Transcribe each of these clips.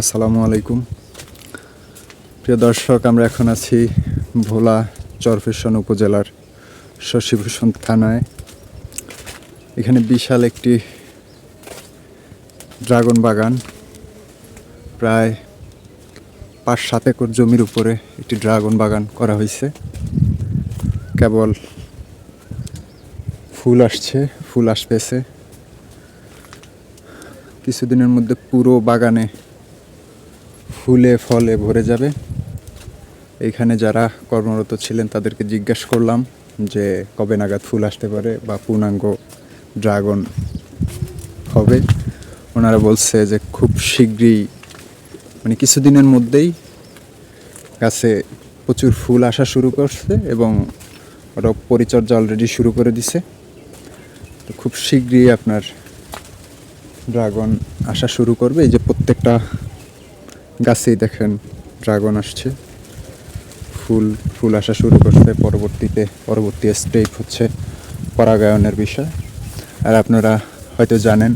আসসালামু আলাইকুম। প্রিয় দর্শক, আমরা এখন আছি ভোলা চরফেশন উপজেলার শশীভূষণ থানায়। এখানে বিশাল একটি ড্রাগন বাগান। প্রায় পাঁচ সাত একর জমির উপরে একটি ড্রাগন বাগান করা হয়েছে। কেবল ফুল আসছে, ফুল আসতেছে। কিছুদিনের মধ্যে পুরো বাগানে ফুলে ফলে ভরে যাবে। এইখানে যারা কর্মরত ছিলেন, তাদেরকে জিজ্ঞাসা করলাম যে কবে নাগাদ ফুল আসতে পারে বা পূর্ণাঙ্গ ড্রাগন হবে। ওনারা বলছে যে খুব শীঘ্রই মানে কিছুদিনের মধ্যেই গাছে প্রচুর ফুল আসা শুরু করছে এবং ওরা পরিচর্যা অলরেডি শুরু করে দিছে। তো খুব শীঘ্রই আপনার ড্রাগন আসা শুরু করবে। এই যে প্রত্যেকটা গাছেই দেখেন ড্রাগন আসছে। ফুল ফুল আসা শুরু করছে, পরবর্তীতে, পরবর্তী স্টেপ হচ্ছে পরাগায়নের বিষয়। আর আপনারা হয়তো জানেন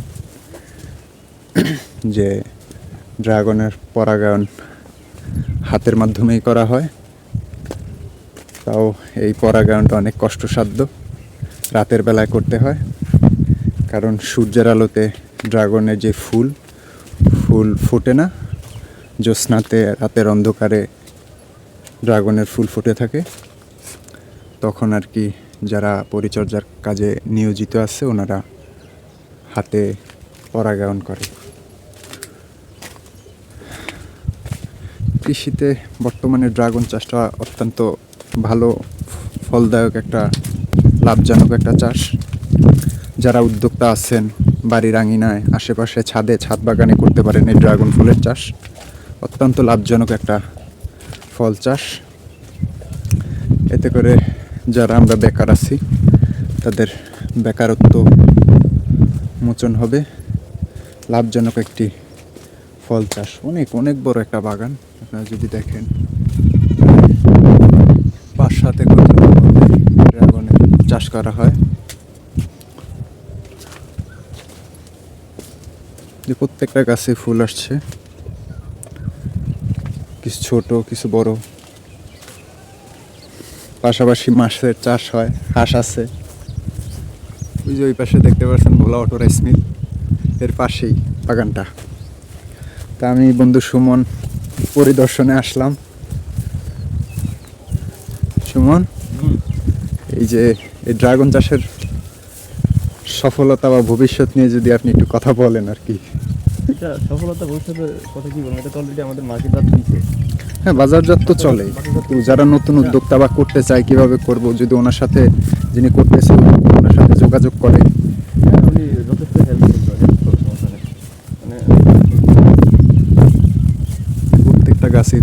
যে ড্রাগনের পরাগায়ন হাতের মাধ্যমেই করা হয়। তাও এই পরাগায়নটা অনেক কষ্টসাধ্য, রাতের বেলায় করতে হয়। কারণ সূর্যের আলোতে ড্রাগনের যে ফুল ফুল ফোটে না। জ্যোৎস্নাতে রাতের অন্ধকারে ড্রাগনের ফুল ফুটে থাকে। তখন আর কি যারা পরিচর্যার কাজে নিয়োজিত আছে, ওনারা হাতে পরাগায়ন করে। কৃষিতে বর্তমানে ড্রাগন চাষটা অত্যন্ত ভালো, ফলদায়ক একটা, লাভজনক একটা চাষ। যারা উদ্যোক্তা আছেন বাড়ির আঙিনায়, আশেপাশে ছাদে, ছাদ বাগানে করতে পারেন এই ড্রাগন ফুলের চাষ। অত্যন্ত লাভজনক একটা ফল চাষ। এতে করে যারা আমরা বেকার আছি, তাদের বেকারত্ব মোচন হবে। লাভজনক একটি ফল চাষ। অনেক অনেক বড় একটা বাগান। আপনারা যদি দেখেন, পাঁচ সাত একর ড্রাগনের চাষ করা হয়। যে প্রত্যেকটা গাছে ফুল আসছে। কিছু ছোট কিছু বড়। পাশাপাশি মাছের চাষ হয় হাঁস আছে। ওই যে ওই পাশে দেখতে পাচ্ছেন ভোলা অটো রাইস মিল এর পাশেই বাগানটা। তা আমি বন্ধু সুমন পরিদর্শনে আসলাম। সুমন? এই যে এই ড্রাগন চাষের সফলতা বা ভবিষ্যৎ নিয়ে যদি আপনি একটু কথা বলেন আর কি। এটা সফলতা ভবিষ্যতের কথা কি বলব? এটা তো অলরেডি আমাদের মার্কেট বাদ দিয়েছে। হ্যাঁ বাজারজাত তো চলে তো যারা নতুন উদ্যোক্তা বা করতে চায় কীভাবে করব? যদি ওনার সাথে যিনি করতেছে ওনার সাথে যোগাযোগ করে। হ্যাঁ উনি যথেষ্ট হেল্প মানে প্রত্যেকটা গাছেই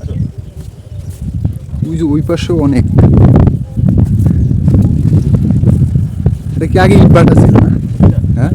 আসো ওই যে ওই পাশেও অনেক এটা আগে ছিল না? হ্যাঁ?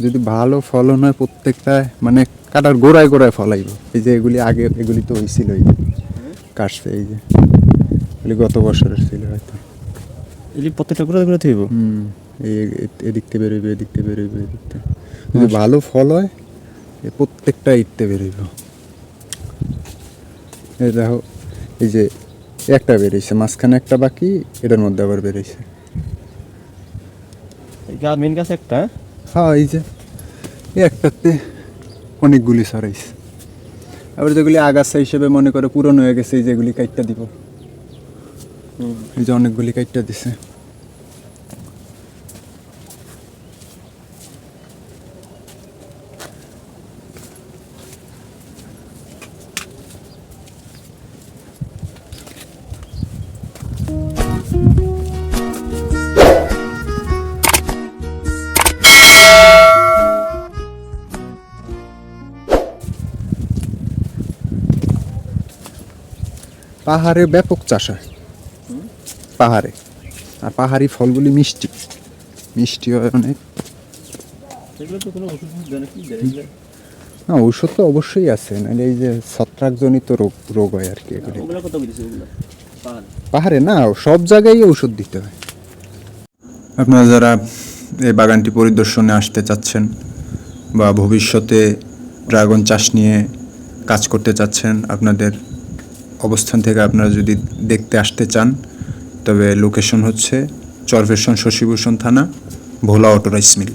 যদি ভালো ফলন হয় প্রত্যেকটা মানে কাটার গোড়ায় গোড়ায় ফলাইব। এই যে এগুলি আগে, এগুলি তো হয়েছিল এই যে, কাটছে এই যে। গত বছরের। এই প্রত্যেকটা করে করে থইব। হুম এদিক থেকে বেরোইবে এদিক থেকে বেরোইবে এদিক থেকে যদি ভালো ফল হয় এ প্রত্যেকটা ইটতে বেরোইব। এই দেখো এই যে একটা বেরিয়েছে মাঝখানে একটা বাকি এটার মধ্যে আবার বেরিয়েছে। গা মেন গাছ একটা হ্যাঁ? হ্যাঁ এই যে এই একটাতে অনেকগুলি সরাইছে। আবার যেগুলি আগাছা হিসেবে মনে করে পুরনো হয়ে গেছে এই যেগুলি কাইটটা দিব। এই যে অনেকগুলি কাইটটা দিছে। পাহাড়ে ব্যাপক চাষ হয় পাহাড়ে। আর পাহাড়ি ফলগুলি মিষ্টি। মিষ্টি হয় অনেক। না ঔষধ তো অবশ্যই আছে। নাহলে এই যে ছত্রাকজনিত রোগ রোগ হয় আর কি এগুলি। পাহাড়? পাহাড়ে না সব জায়গায় ওষুধ দিতে হয়। আপনারা যারা এই বাগানটি পরিদর্শনে আসতে চাচ্ছেন বা ভবিষ্যতে ড্রাগন চাষ নিয়ে কাজ করতে চাচ্ছেন আপনাদের অবস্থান থেকে আপনারা যদি দেখতে আসতে চান তবে লোকেশন হচ্ছে চরফেশন শশীভূষণ থানা ভোলা অটোরাইস মিল।